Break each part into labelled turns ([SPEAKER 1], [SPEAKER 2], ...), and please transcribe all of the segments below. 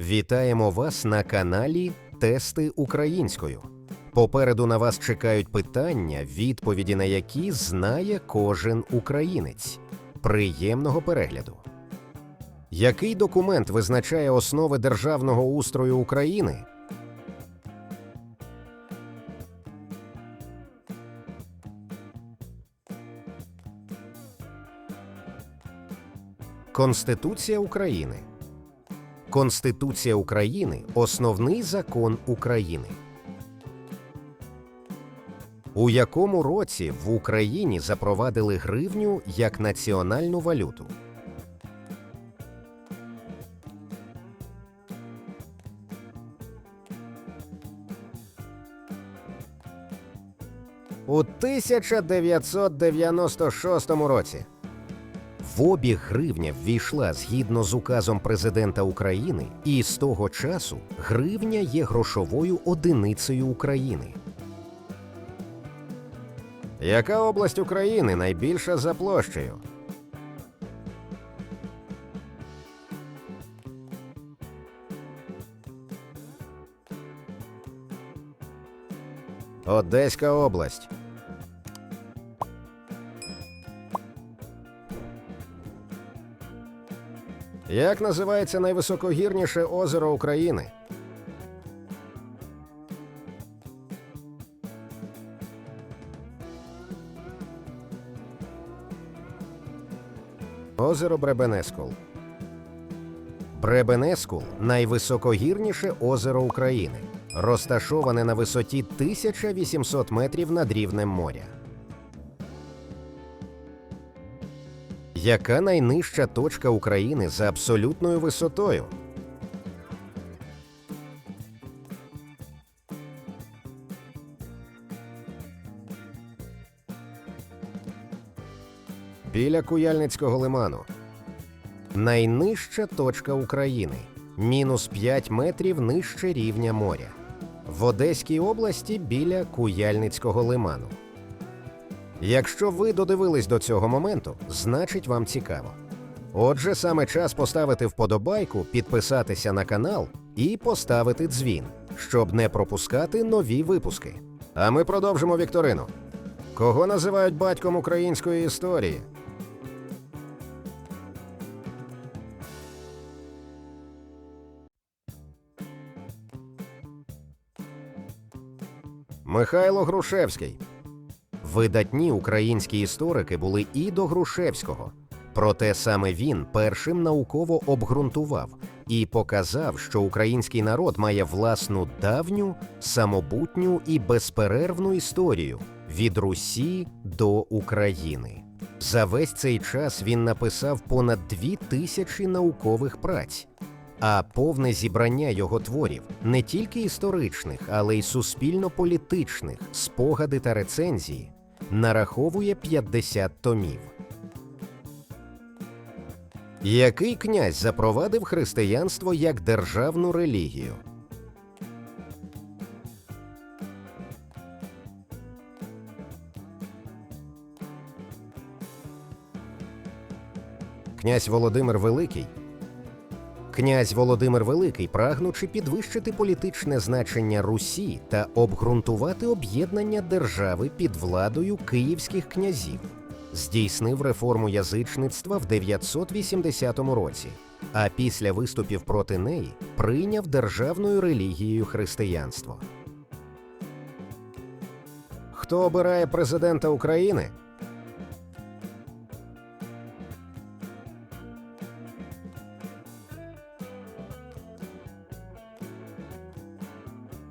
[SPEAKER 1] Вітаємо вас на каналі Тести українською. Попереду на вас чекають питання, відповіді на які знає кожен українець. Приємного перегляду. Який документ визначає основи державного устрою України? Конституція України. Конституція України основний закон України. У якому році в Україні запровадили гривню як національну валюту? У 1996 році. В обіг гривня ввійшла згідно з указом президента України, і з того часу гривня є грошовою одиницею України. Яка область України найбільша за площею? Одеська область. Як називається найвисокогірніше озеро України? Озеро Бребенескул. Бребенескул найвисокогірніше озеро України, розташоване на висоті 1800 метрів над рівнем моря. Яка найнижча точка України за абсолютною висотою? Біля Куяльницького лиману. Найнижча точка України мінус 5 метрів нижче рівня моря. В Одеській області біля Куяльницького лиману. Якщо ви додивились до цього моменту, значить вам цікаво. Отже, саме час поставити вподобайку, підписатися на канал і поставити дзвін, щоб не пропускати нові випуски. А ми продовжимо вікторину. Кого називають батьком української історії? Михайло Грушевський. Видатні українські історики були і до Грушевського. Проте саме він першим науково обґрунтував і показав, що український народ має власну давню, самобутню і безперервну історію від Русі до України. За весь цей час він написав понад дві тисячі наукових праць. А повне зібрання його творів не тільки історичних, але й суспільно-політичних, спогади та рецензії нараховує 50 томів. Який князь запровадив християнство як державну релігію? Князь Володимир Великий Князь Володимир Великий, прагнучи підвищити політичне значення Русі та обґрунтувати об'єднання держави під владою київських князів, здійснив реформу язичництва в 980 році, а після виступів проти неї прийняв державною релігією християнство. Хто обирає президента України?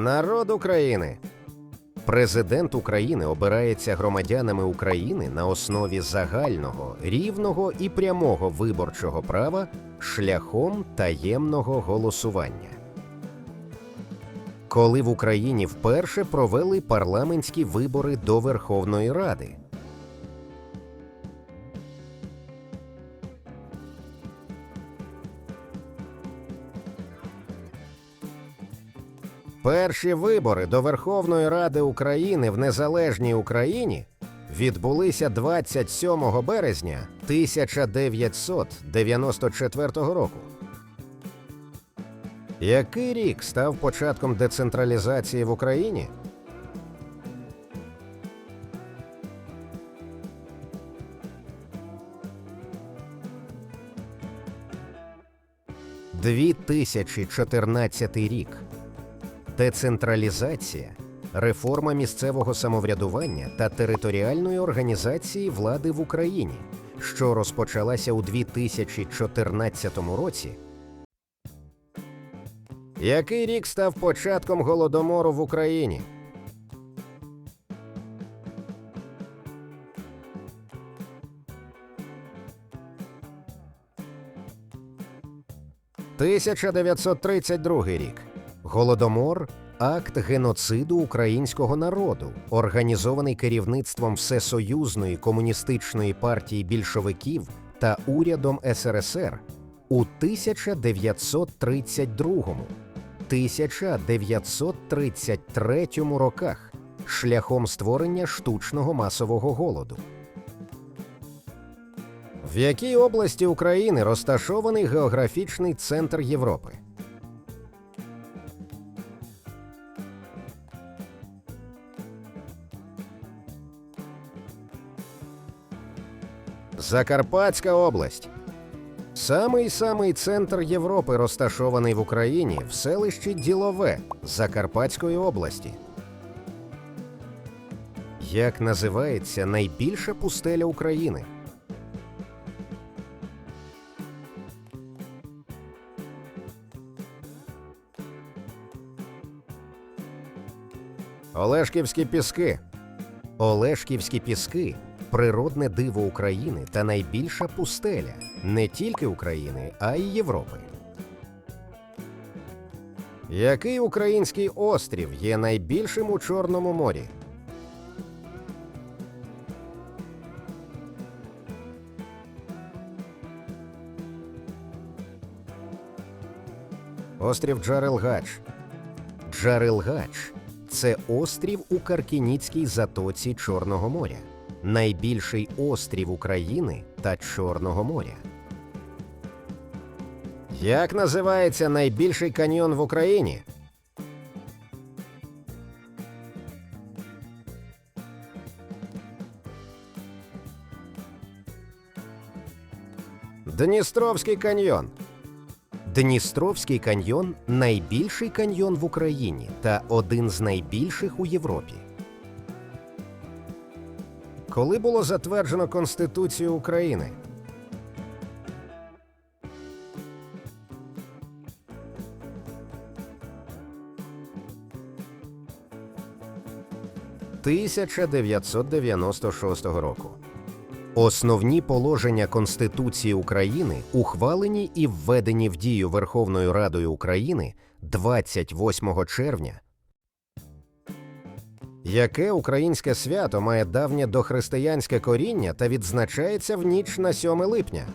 [SPEAKER 1] Народ України. Президент України обирається громадянами України на основі загального, рівного і прямого виборчого права шляхом таємного голосування. Коли в Україні вперше провели парламентські вибори до Верховної Ради. Перші вибори до Верховної Ради України в незалежній Україні відбулися 27 березня 1994 року. Який рік став початком децентралізації в Україні? Дві тисячі чотирнадцятий рік. Децентралізація, реформа місцевого самоврядування та територіальної організації влади в Україні, що розпочалася у 2014 році. Який рік став початком голодомору в Україні? «1932 рік. Голодомор акт геноциду українського народу, організований керівництвом Всесоюзної комуністичної партії більшовиків та урядом СРСР у 1932 1933 роках шляхом створення штучного масового голоду. В якій області України розташований географічний центр Європи? Закарпатська область. Самий самий центр Європи розташований в Україні в селищі Ділове Закарпатської області. Як називається найбільша пустеля України? Олешківські піски. Олешківські піски природне диво України та найбільша пустеля не тільки України, а й Європи. Який український острів є найбільшим у Чорному морі? Острів Джарелгач. Джарелгач це острів у Каркініцькій затоці Чорного моря, найбільший острів України та Чорного моря. Як називається найбільший каньйон в Україні? Дністровський каньйон. Дністровський каньйон найбільший каньйон в Україні та один з найбільших у Європі. Коли було затверджено Конституцію України? «1996 року. Основні положення Конституції України ухвалені і введені в дію Верховною Радою України 28 червня. Яке українське свято має давнє дохристиянське коріння та відзначається в ніч на 7 липня?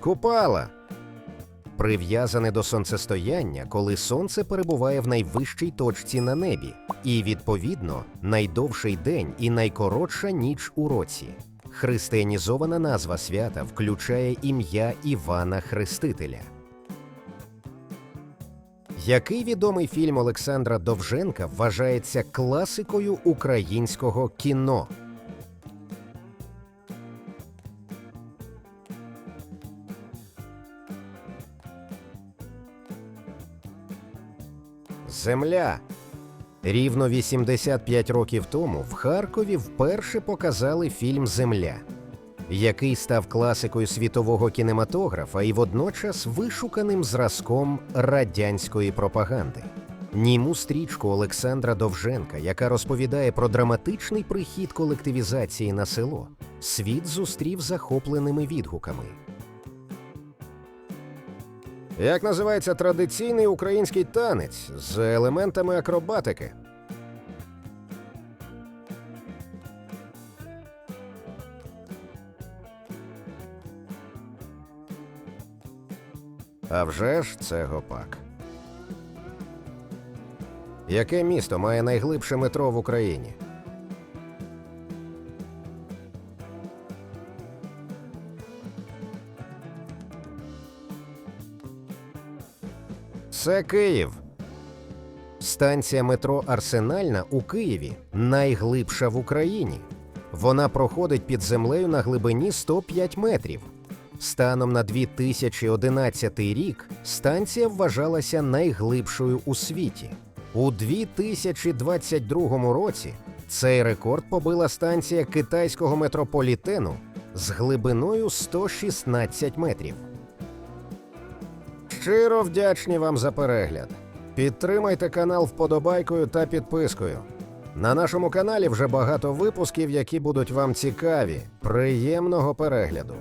[SPEAKER 1] Купала прив'язане до сонцестояння, коли сонце перебуває в найвищій точці на небі, і відповідно найдовший день і найкоротша ніч у році. Християнізована назва свята включає ім'я Івана Хрестителя. Який відомий фільм Олександра Довженка вважається класикою українського кіно? Земля. Рівно 85 років тому в Харкові вперше показали фільм Земля, який став класикою світового кінематографа і водночас вишуканим зразком радянської пропаганди. Німу стрічку Олександра Довженка, яка розповідає про драматичний прихід колективізації на село, світ зустрів захопленими відгуками. Як називається традиційний український танець з елементами акробатики? А вже ж це гопак. Яке місто має найглибше метро в Україні? Це Київ. Станція метро Арсенальна у Києві найглибша в Україні. Вона проходить під землею на глибині 105 метрів. Станом на 2011 рік станція вважалася найглибшою у світі. У 2022 році цей рекорд побила станція китайського метрополітену з глибиною 116 метрів. Щиро вдячні вам за перегляд. Підтримайте канал вподобайкою та підпискою. На нашому каналі вже багато випусків, які будуть вам цікаві. Приємного перегляду!